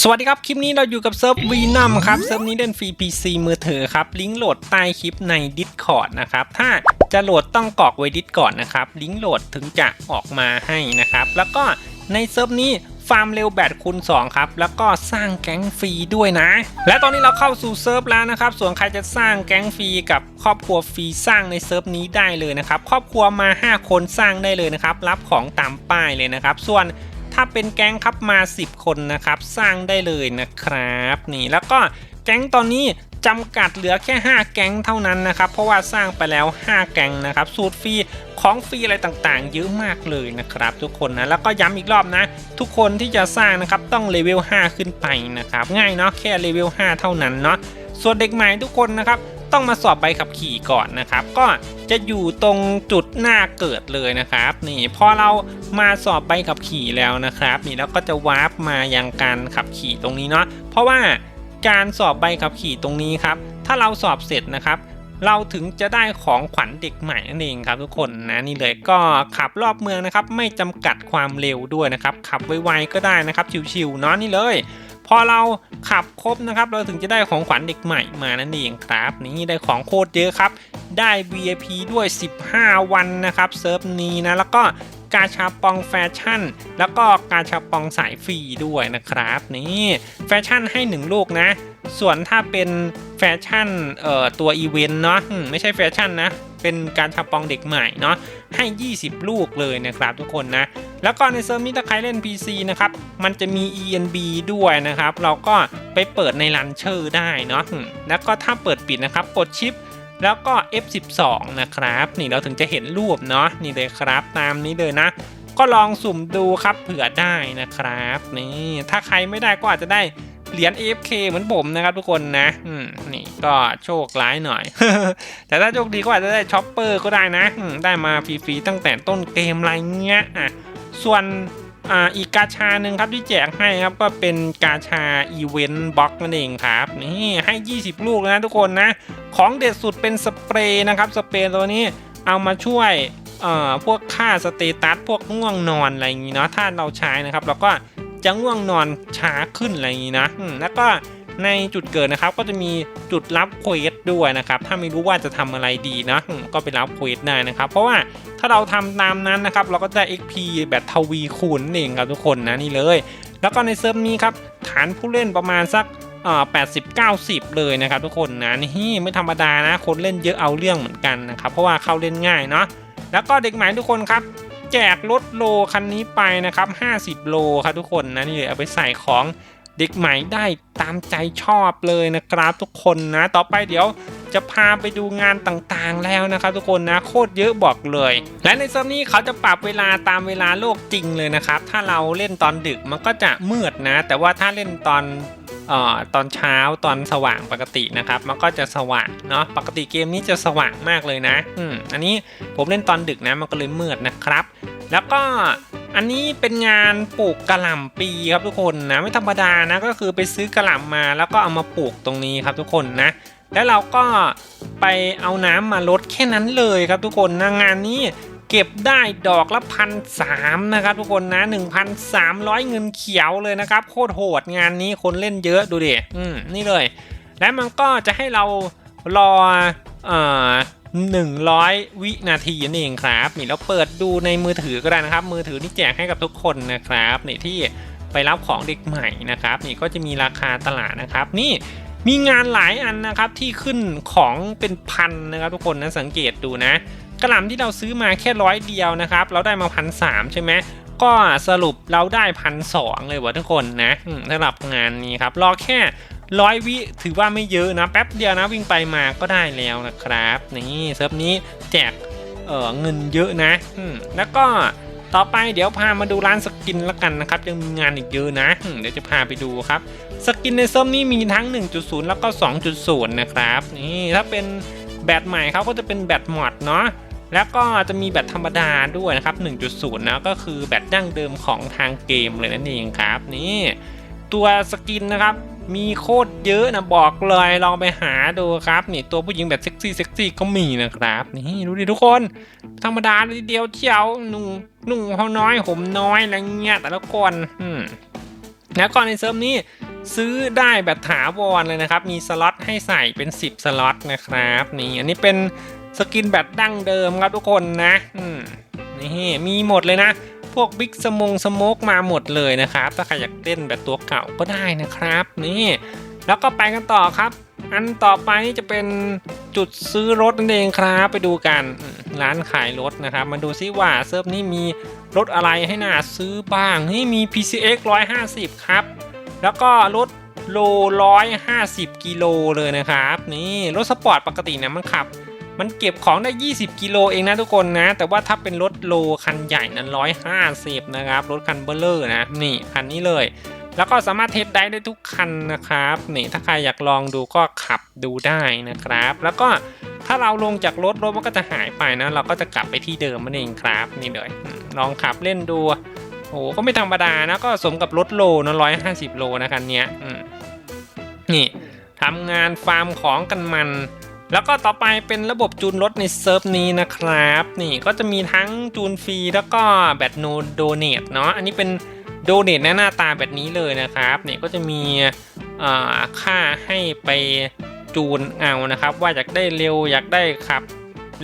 สวัสดีครับ คลิปนี้เราอยู่กับเซิร์ฟวีนัมครับ เซิร์ฟนี้เล่นฟรี PC มือถือครับ ลิงก์โหลดใต้คลิปใน Discord นะครับ ถ้าจะโหลดต้องกรอกไว้ดิสก่อนนะครับ ลิงก์โหลดถึงจะออกมาให้นะครับ แล้วก็ในเซิร์ฟนี้ฟาร์มเร็วแบตคูณ2ครับ แล้วก็สร้างแก๊งฟรีด้วยนะ และตอนนี้เราเข้าสู่เซิร์ฟแล้วนะครับ ส่วนใครจะสร้างแก๊งฟรีกับครอบครัวฟรีสร้างในเซิร์ฟนี้ได้เลยนะครับ ครอบครัวมา 5 คนสร้างได้เลยนะครับ รับของตามป้ายเลยนะครับ ส่วน ถ้าเป็นแก๊งครับมา 10 คนนะครับ สร้างได้เลยนะครับนี่แล้วก็แก๊งตอนนี้จำกัดเหลือแค่ 5 แก๊งเท่านั้นนะครับ เพราะว่าสร้างไปแล้ว 5 แก๊งนะครับ สูตรฟรีของฟรีอะไรต่างๆ เยอะมากเลยนะครับ ทุกคนนะแล้วก็ย้ำอีกรอบนะ ทุกคนที่จะสร้างนะครับต้องเลเวล5ขึ้นไปนะครับ ง่ายเนาะแค่เลเวล5เท่านั้นเนาะส่วนเด็กใหม่ทุกคนนะครับ ต้องมาสอบใบขับขี่ก่อนนะครับ ก็จะอยู่ตรงจุดหน้าเกิดเลยนะครับ นี่พอเรามาสอบใบขับขี่แล้วนะครับ นี่แล้วก็จะวาร์ปมายังการขับขี่ตรงนี้เนาะเพราะว่าการสอบใบขับขี่ตรงนี้ครับ ถ้าเราสอบเสร็จนะครับเราถึงจะได้ของขวัญเด็กใหม่นั่นเองครับทุกคนนะนี่เลยก็ขับรอบเมืองนะครับ ไม่จำกัดความเร็วด้วยนะครับ ขับไวๆก็ได้นะครับชิวๆเนาะนี่เลย พอเราขับครบนะครับ เราถึงจะได้ของขวัญเด็กใหม่มานั่นเองครับ นี่ได้ของโคตรเยอะครับ ได้ VIP ด้วย 15 วันนะครับเซิร์ฟนี้นะแล้วก็กาชาปองแฟชั่น แล้วก็กาชาปองสายฟรีด้วยนะครับนี่แฟชั่นให้ 1 ลูกนะ ส่วนถ้าเป็นแฟชั่นเอ่อตัวอีเวนต์เนาะไม่ใช่แฟชั่นนะ เป็นการชาปองเด็กใหม่เนาะให้ 20 ลูกเลยนะครับทุกคนนะ แล้วก็ในเซิร์ฟนี้ถ้าใครเล่น PC นะครับ มันจะมี ENB ด้วยนะครับ เราก็ไปเปิดในลันเชอร์ได้เนาะ แล้วก็ถ้าเปิดปิดนะครับ กดชิป แล้วก็ F12 นะครับ นี่เราถึงจะเห็นรูปเนาะ นี่เลยครับ ตามนี้เลยนะ ก็ลองสุ่มดูครับ เผื่อได้นะครับ นี่ ถ้าใครไม่ได้ก็อาจจะได้เหรียญ AFK เหมือนผมนะครับทุกคนนะ อืม นี่ก็โชคร้ายหน่อย แต่ถ้าโชคดีก็อาจจะได้ช็อปเปอร์ก็ได้นะ ได้มาฟรีๆตั้งแต่ต้นเกมอะไรเงี้ย อะ ส่วนอีกกาชาหนึ่งครับที่แจกให้ครับก็เป็นกาชาอีเวนต์บ็อกนั่นเองครับนี่ให้ 20 ลูกนะทุกคนนะ ของเด็ดสุดเป็นสเปรย์นะครับสเปรย์ตัวนี้เอามาช่วยพวกค่าสเตตัสพวกง่วงนอนอะไรอย่างนี้เนาะถ้าเราใช้นะครับเราก็จะง่วงนอนช้าขึ้นอะไรอย่างนี้นะแล้วก็ในจุดเกิดนะครับก็จะมีจุดรับเควสด้วยนะครับ ถ้าไม่รู้ว่าจะทำอะไรดีนะก็ไปรับเควสได้นะครับ เพราะว่า ถ้าเราทำตามนั้นนะครับ เราก็จะ XP แบบทวีคูณนั่นเองครับทุกคนนะนี่เลย แล้วก็ในเซิร์ฟนี้ครับ ฐานผู้เล่นประมาณสักอ่า80 90เลยนะครับทุกคนนะนี่ไม่ธรรมดานะ คนเล่นเยอะเอาเรื่องเหมือนกันนะครับ เพราะว่าเข้าเล่นง่ายเนาะแล้วก็เด็กใหม่ทุกคนครับแจกรถโลคันนี้ไปนะครับ50 โลครับทุกคนนะนี่เลยเอาไปใส่ของเด็กใหม่ได้ตามใจชอบเลยนะครับทุกคนนะ ต่อไปเดี๋ยว จะพาไปดูงานต่างๆแล้วนะครับ ทุกคนนะโคตรเยอะบอกเลย และในเซิร์ฟนี้เขาจะปรับเวลาตามเวลาโลกจริงเลยนะครับ ถ้าเราเล่นตอนดึกมันก็จะมืดนะ แต่ว่าถ้าเล่นตอนเอ่อตอนเช้าตอนสว่างปกตินะครับ มันก็จะสว่างเนาะปกติเกมนี้จะสว่างมากเลยนะอืมอันนี้ผมเล่นตอนดึกนะมันก็เลยมืดนะครับ แล้วก็อันนี้เป็นงานปลูกกระหล่ำปีครับทุกคนนะไม่ธรรมดานะก็คือไปซื้อกระหล่ำมาแล้วก็เอามาปลูกตรงนี้ครับทุกคนนะ แล้วเราก็ไปเอาน้ำมาลดแค่นั้นเลยครับทุกคนนะงานนี้เก็บได้ดอกละพันสามนะครับทุกคนนะ1,300เงินเขียวเลยนะครับ โคตรโหดงานนี้คนเล่นเยอะดูดิอืมนี่เลย และมันก็จะให้เรารอเอ่อหนึ่งร้อยวินาทีนั่นเองครับนี่เราเปิดดูในมือถือก็ได้นะครับ มือถือนี่แจกให้กับทุกคนนะครับนี่ที่ไปรับของเด็กใหม่นะครับ นี่ก็จะมีราคาตลาดนะครับ นี่ มีงานหลายอันนะครับที่ขึ้นของเป็นพันนะครับทุกคนนะสังเกตดูนะ กระหล่ำที่เราซื้อมาแค่ร้อยเดียวนะครับ เราได้มาพันสามใช่ไหมก็สรุปเราได้พันสองเลยวะทุกคนนะสำหรับงานนี้ครับรอแค่ร้อยวิถือว่าไม่เยอะนะ แป๊บเดียวนะวิ่งไปมาก็ได้แล้วนะครับ นี่เซิร์ฟนี้แจกเเงินเยอะนะแล้วก็ ต่อไปเดี๋ยวพามาดูร้านสกินละกันนะครับยังมีงานอีกเยอะนะเดี๋ยวจะพาไปดูครับ สกินในเซิร์ฟนี้มีทั้ง 1.0 แล้วก็ 2.0 นะครับนี่ถ้าเป็นแบตใหม่เขาก็จะเป็นแบตหมดเนาะแล้วก็จะมีแบตธรรมดาด้วยนะครับ 1.0 นะก็คือแบตดั้งเดิมของทางเกมเลยนั่นเองครับนี่ตัวสกินนะครับ มีโคตรเยอะนะบอกเลยลองไปหาดูครับนี่ตัวผู้หญิงแบบเซ็กซี่เซ็กซี่ก็มีนะครับนี่ดูดิทุกคน ธรรมดาเลยทีเดียวเชียวหนุ่งหนุ่งเขาน้อยผมน้อยอะไรเงี้ยแต่ละคนอืมแล้วก็ในเซิร์ฟนี้ซื้อได้แบบถาวรเลยนะครับ มีสล็อตให้ใส่เป็น 10 สล็อตนะครับ นี่อันนี้เป็นสกินแบบดั้งเดิมครับทุกคนนะ อืมนี่มีหมดเลยนะ วกบิ๊กสมงสโมกมาหมดเลยนะครับ ถ้าใครอยากเล่นแบบตัวเก่าก็ได้นะครับ นี่แล้วก็ไปกันต่อครับ อันต่อไปนี่จะเป็นจุดซื้อรถนั่นเองครับ ไปดูกันร้านขายรถนะครับ มาดูซิว่าเซิร์ฟนี้มีรถอะไรให้น่าซื้อบ้างนี่มี PCX 150 ครับ แล้วก็รถโล 150 กิโลเลยนะครับ นี่รถสปอร์ตปกติเนี่ยมันขับ มันเก็บของได้ 20 กิโลเองนะทุกคนนะ แต่ว่าถ้าเป็นรถโลคันใหญ่นั้น150 นะครับ รถคันเบลเลอร์นะ นี่คันนี้เลย แล้วก็สามารถเทสได้ได้ทุกคันนะครับ นี่ถ้าใครอยากลองดูก็ขับดูได้นะครับ แล้วก็ถ้าเราลงจากรถรถมันก็จะหายไปนะ เราก็จะกลับไปที่เดิมนั่นเองครับ นี่เลยลองขับเล่นดู โอ้โหก็ไม่ธรรมดานะ ก็สมกับรถโลนะร้อยห้าสิบโลนะคันเนี้ยนี่ทำงานฟาร์มของกันมัน แล้วก็ต่อไปเป็นระบบจูนรถในเซิร์ฟนี้นะครับ นี่ก็จะมีทั้งจูนฟรีแล้วก็แบตโนโดเนตเนาะอันนี้เป็นโดเนตหน้าตาแบบนี้เลยนะครับเนี่ยก็จะมีค่าให้ไปจูนเอานะครับ ว่าอยากได้เร็วอยากได้ขับ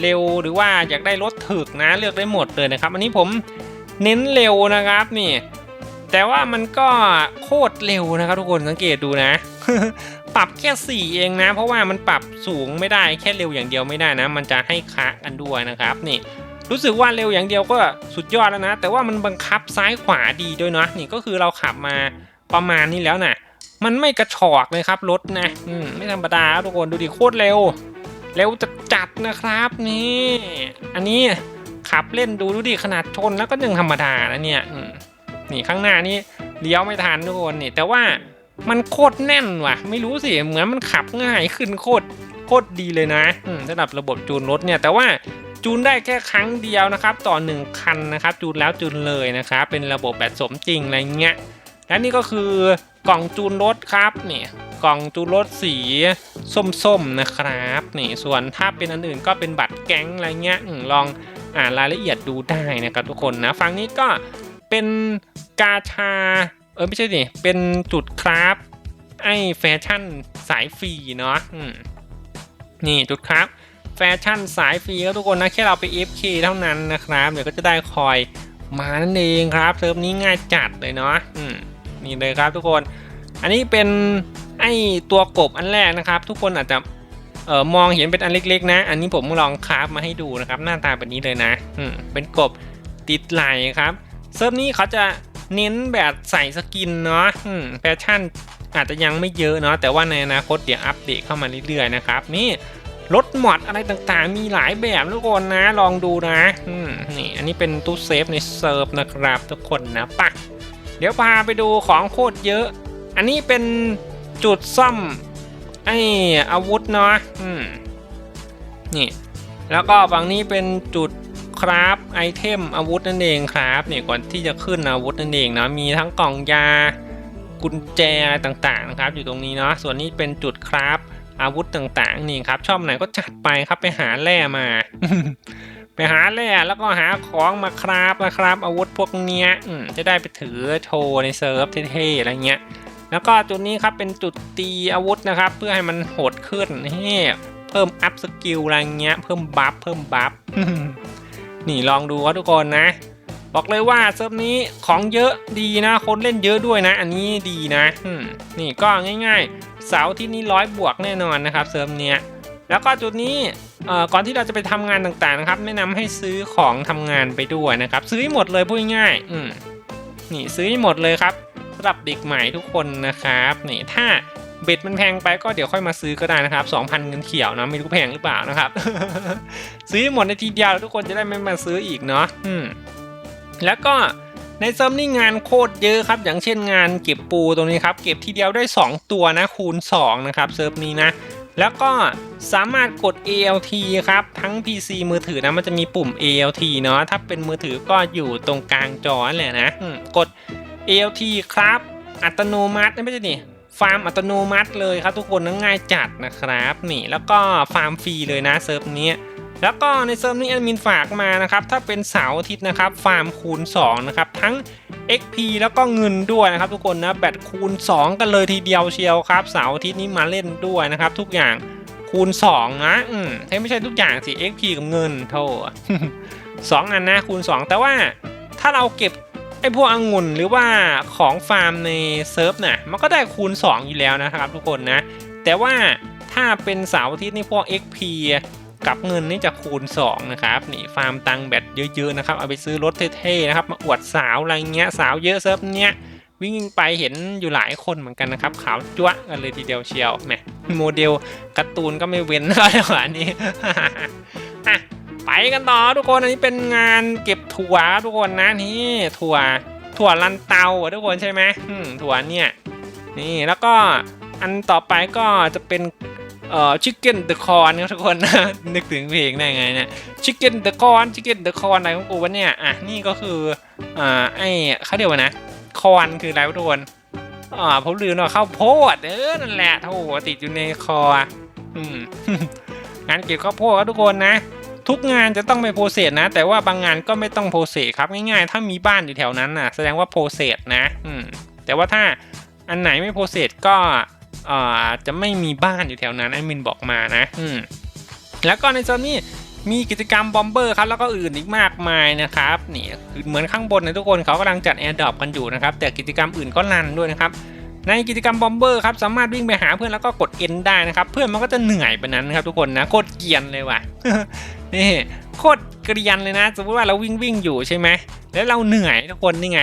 เร็วหรือว่าอยากได้รถถึกนะเลือกได้หมดเลยนะครับ อันนี้ผมเน้นเร็วนะครับนี่แต่ว่ามันก็โคตรเร็วนะครับทุกคนสังเกตดูนะ ปรับแค่ 4 เองนะ เพราะว่ามันปรับสูงไม่ได้แค่เร็วอย่างเดียวไม่ได้นะ มันจะให้คะกันด้วยนะครับนี่รู้สึกว่าเร็วอย่างเดียวก็สุดยอดแล้วนะ แต่ว่ามันบังคับซ้ายขวาดีด้วยเนาะนี่ก็คือเราขับมาประมาณนี้แล้วนะมันไม่กระชอกเลยครับรถนะอืมไม่ธรรมดาทุกคนดูดิโคตรเร็ว เร็วจัดจัดนะครับนี่อันนี้ขับเล่นดูดูดิขนาดชนแล้วก็ยังธรรมดานะเนี่ยนี่ข้างหน้านี่เลี้ยวไม่ทันทุกคนนี่แต่ว่า มันโคตรแน่นว่ะ ไม่รู้สิ เหมือนมันขับง่ายขึ้นโคตรโคตรดีเลยนะสำหรับระบบจูนรถเนี่ยแต่ว่าจูนได้แค่ครั้งเดียวนะครับต่อ 1 คันนะครับจูนแล้วจูนเลยนะครับเป็นระบบแบบสมจริงอะไรเงี้ยและนี่ก็คือกล่องจูนรถครับนี่กล่องจูนรถสีส้มๆนะครับนี่ส่วนถ้าเป็นอันอื่นก็เป็นบัตรแก๊งอะไรเงี้ยลองอ่านรายละเอียดดูได้นะครับทุกคนนะฝั่งนี้ก็เป็นกาชา เออไม่ใช่ดิเป็นจุดคราฟไอ้แฟชั่นสายฟรีเนาะนี่จุดคราฟแฟชั่นสายฟรีครับทุกคนนะแค่เราไป FK เท่านั้นนะครับเดี๋ยวก็จะได้คอยมานั่นเองครับเซิร์ฟนี้ง่ายจัดเลยเนาะนี่เลยครับทุกคน อันนี้เป็นไอตัวกบอันแรกนะครับ ทุกคนอาจจะเออมองเห็นเป็นอันเล็กๆ นะ อันนี้ผมลองคราฟมาให้ดูนะครับ หน้าตาแบบนี้เลยนะ อืมเป็นกบติดไหลครับ เซิร์ฟนี้เขาจะ เน้นแบบใส่สกินเนาะแฟชั่นอาจจะยังไม่เยอะเนาะแต่ว่าในอนาคตเดี๋ยวอัปเดตเข้ามาเรื่อยๆนะครับนี่รถมอดอะไรต่างๆ มีหลายแบบทุกคนนะลองดูนะนี่อันนี้เป็นตู้เซฟในเซิร์ฟนะครับทุกคนนะปะเดี๋ยวพาไปดูของโคตรเยอะ อันนี้เป็นจุดซ่อมไอ้อาวุธเนาะนี่แล้วก็ฝั่งนี้เป็นจุด คราฟไอเทมอาวุธนั่นเองครับเนี่ยก่อนที่จะขึ้นอาวุธนั่นเองนะมีทั้งกล่องยากุญแจอะไรต่างๆนะครับ อยู่ตรงนี้เนาะส่วนนี้เป็นจุดคราฟอาวุธต่างๆนี่ครับชอบไหนก็จัดไปครับไปหาแร่มา ไปหาแร่แล้วก็หาของมาคราฟนะครับ อาวุธพวกเนี้ยจะได้ไปถือโชว์ในเซิร์ฟเท่ๆอะไรเงี้ยแล้วก็จุดนี้ครับเป็นจุดตีอาวุธนะครับ เพื่อให้มันโหดขึ้นนี่เพิ่มอัพสกิลอะไรเงี้ยเพิ่มบัฟเพิ่มบัฟ นี่ลองดูครับทุกคนนะ บอกเลยว่าเซิร์ฟนี้ของเยอะดีนะ คนเล่นเยอะด้วยนะ อันนี้ดีนะนี่ก็ง่าย ๆ เสาที่นี่ร้อยบวกแน่นอนนะครับ เซิร์ฟเนี้ยแล้วก็จุดนี้เอ่อก่อนที่เราจะไปทำงานต่างๆนะครับ แนะนำให้ซื้อของทำงานไปด้วยนะครับ ซื้อให้หมดเลยพูดง่ายๆนี่ซื้อให้หมดเลยครับสำหรับเด็กใหม่ทุกคนนะครับนี่ถ้า เบ็ดมันแพงไปก็เดี๋ยวค่อยมาซื้อก็ได้นะครับ 2,000เงินเขียวนะไม่รู้แพงหรือเปล่านะครับ ซื้อหมดในทีเดียวทุกคนจะได้ไม่มาซื้ออีกเนาะอืมแล้วก็ในเซิร์ฟนี่งานโคตรเยอะครับ อย่างเช่นงานเก็บปูตรงนี้ครับเก็บทีเดียวได้ 2 ตัวนะคูณ 2 นะครับเซิร์ฟนี้นะแล้วก็สามารถกด ALT ครับ ทั้ง PC มือถือนะมันจะมีปุ่ม ALT เนาะถ้าเป็นมือถือก็อยู่ตรงกลางจอแหละนะกด ALT ครับ อัตโนมัติไม่ใช่นี่ ฟาร์มอัตโนมัติเลยครับทุกคนนะง่ายจัดนะครับนี่แล้วก็ฟาร์มฟรีเลยนะเซิร์ฟนี้แล้วก็ในเซิร์ฟนี้แอดมินฝากมานะครับถ้าเป็นเสาร์อาทิตย์นะครับฟาร์มคูณ2นะครับทั้ง XP แล้วก็เงินด้วยนะครับทุกคนนะแบตคูณ 2 กันเลยทีเดียวเชียวครับเสาร์อาทิตย์นี้มาเล่นด้วยนะครับทุกอย่างคูณ 2 นะอืมไม่ใช่ทุกอย่างสิ XP กับเงินโทสองอันนะคูณ 2 แต่ว่าถ้าเราเก็บ ไอพวกองุ่นหรือว่าของฟาร์มในเซิร์ฟน่ะมันก็ได้คูณ 2 อยู่แล้วนะครับทุกคนนะ แต่ว่าถ้าเป็นเสาร์อาทิตย์นี่พวก XP กับเงินนี่จะคูณ 2 นะครับ นี่ฟาร์มตังแบตเยอะๆนะครับ เอาไปซื้อรถเท่ๆนะครับ มาอวดสาวอะไรเงี้ยสาวเยอะเซิร์ฟเนี้ยวิ่งไปเห็นอยู่หลายคนเหมือนกันนะครับขาวจ้วะกันเลยทีเดียวเชียวแหมโมเดลการ์ตูนก็ไม่เว้นแล้วจังหวะนี้อะ ไปกันต่อทุกคนอันนี้เป็นงานเก็บถั่วครับทุกคนนะนี่ถั่วถั่วลันเตาทุกคนใช่ไหมถั่วเนี่ยนี่แล้วก็อันต่อไปก็จะเป็นเอ่อชิคเก้นเดอะคอนครับทุกคนนะนึกถึงเพลงได้ไงเนี่ยชิคเก้นเดอะคอนชิคเก้นเดอะคอนอะไรของกูวะเนี่ยอะนี่ก็คืออ่าไอ้เขาเรียกว่านะคอนคืออะไรทุกคนอ่าผมลืมว่าข้าวโพดเออนั่นแหละโถติดอยู่ในคออืมงานเก็บข้าวโพดครับทุกคนนะ ทุกงานจะต้องไปโปรเซสนะ แต่ว่าบางงานก็ไม่ต้องโปรเซสครับง่ายๆ ถ้ามีบ้านอยู่แถวนั้นน่ะแสดงว่าโปรเซสนะอืมแต่ว่าถ้าอันไหนไม่โปรเซสก็เอ่อจะไม่มีบ้านอยู่แถวนั้นแอดมินบอกมานะอืมแล้วก็ในโซนนี้มีกิจกรรมบอมเบอร์ครับแล้วก็อื่นอีกมากมายนะครับนี่เหมือนข้างบนนะทุกคนเขากำลังจัดแอร์ดรอปกันอยู่นะครับแต่กิจกรรมอื่นก็รันด้วยนะครับในกิจกรรมบอมเบอร์ครับสามารถวิ่งไปหาเพื่อนแล้วก็กด N ได้นะครับเพื่อนมันก็จะเหนื่อยไปนั้นนะครับทุกคนนะโคตรเกียนเลยว่ะ นี่โคตรเกรียนเลยนะ สมมติว่าเราวิ่งวิ่งอยู่ใช่ไหมแล้วเราเหนื่อยทุกคนนี่ไง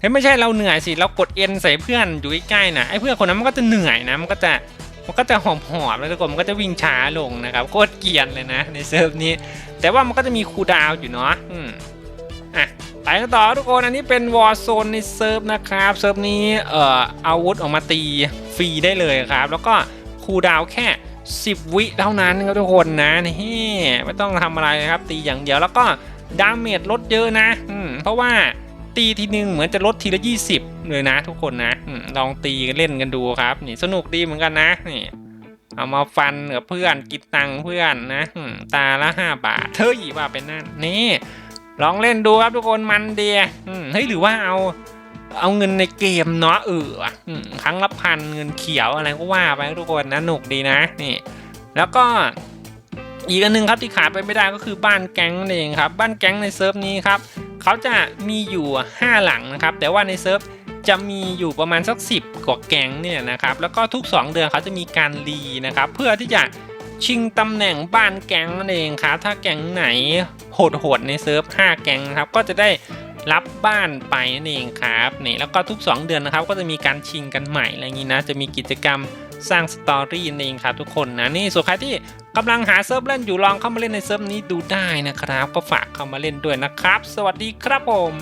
เฮ้ยไม่ใช่เราเหนื่อยสิเรากด N ใส่เพื่อนอยู่ใกล้ๆนะไอ้เพื่อนคนนั้นมันก็จะเหนื่อยนะมันก็จะมันก็จะหอมหอบแล้วทุกคนมันก็จะวิ่งช้าลงนะครับโคตรเกรียนเลยนะ ในเซิร์ฟนี้ แต่ว่ามันก็จะมีคูดาวอยู่เนาะอืมอะไปกันต่อทุกคนอันนี้เป็นวอ r z โซนในเซิร์ฟนะครับเซิร์ฟนี้เอ่ออาวุธออกมาตีฟรีได้เลยครับ แล้วก็คูดาวแค่ 10 วิเท่านั้นครับทุกคนนะนี่ไม่ต้องทำอะไรนะครับตีอย่างเดียวแล้วก็ดาเมจลดเยอะนะเพราะว่าตีทีนึงเหมือนจะลดทีละ 20 เลยนะ ทุกคนนะลองตีกันเล่นกันดูครับ นี่สนุกดีเหมือนกันนะนี่เอามาฟันกับเพื่อนกินตังเพื่อนนะตาละ 5 บาทเฮ้ยว่าเป็นนั่นนี่ลองเล่นดูครับทุกคนมันเดียเฮ้ยหรือว่าเอา เอาเงินในเกมเนาะเออครั้งละพันเงินเขียวอะไรก็ว่าไปทุกคนนะหนุกดีนะนี่ แล้วก็อีกอันหนึ่งครับที่ขาดไปไม่ได้ก็คือบ้านแก๊งนั่นเองครับ บ้านแก๊งในเซิร์ฟนี้ครับเขาจะมีอยู่ 5 หลังนะครับ แต่ว่าในเซิร์ฟจะมีอยู่ประมาณสัก 10 กว่าแก๊งเนี่ยนะครับ แล้วก็ทุก 2 เดือนเขาจะมีการรีนะครับ เพื่อที่จะชิงตำแหน่งบ้านแก๊งนั่นเองครับถ้าแก๊งไหนโหดๆในเซิร์ฟ5แก๊งนะครับก็จะได้ รับบ้านไปนั่นเองครับนี่แล้วก็ทุก 2 เดือนนะครับ ก็จะมีการชิงกันใหม่อะไรอย่างนี้นะจะมีกิจกรรมสร้างสตอรี่นั่นเองครับทุกคนนะนี่ส่วนใครที่กำลังหาเซิร์ฟเล่นอยู่ลองเข้ามาเล่นในเซิร์ฟนี้ดูได้นะครับ ก็ฝากเข้ามาเล่นด้วยนะครับ สวัสดีครับผม